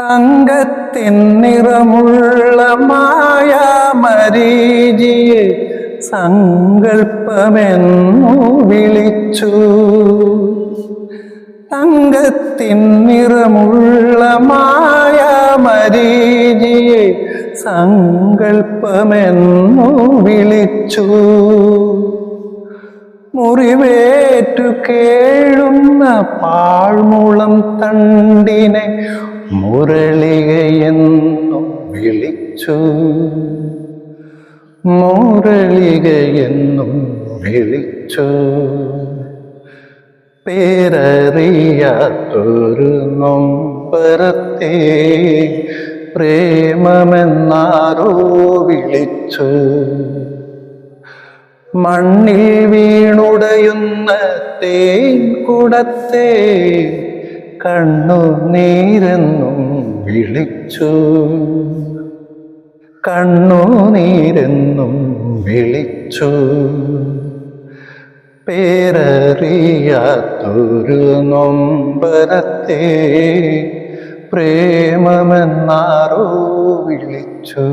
തങ്കത്തിൻ നിറമുള്ള മായ മരീചിയെ സങ്കൽപ്പമെന്നു വിളിച്ചു. തങ്കത്തിൻ നിറമുള്ള മായ മരീചിയെ സങ്കൽപ്പമെന്നു വിളിച്ചു. മുറിവേറ്റു കേഴുന്ന പാഴ്മുളം തണ്ടിനെ മുരളികയെന്നു വിളിച്ചു. മുരളികയെന്നും വിളിച്ചു. പേരറിയാത്തൊരു നൊമ്പരത്തെ പ്രേമമെന്നാരോ വിളിച്ചു. മണ്ണിൽ വീണുടയുന്ന തേൻ കുടത്തെ കണ്ണുനീരെന്നും വിളിച്ചു. കണ്ണുനീരെന്നും വിളിച്ചു. പേരറിയാത്തൊരു നൊമ്പരത്തെ പ്രേമമെന്നാരോ വിളിച്ചു.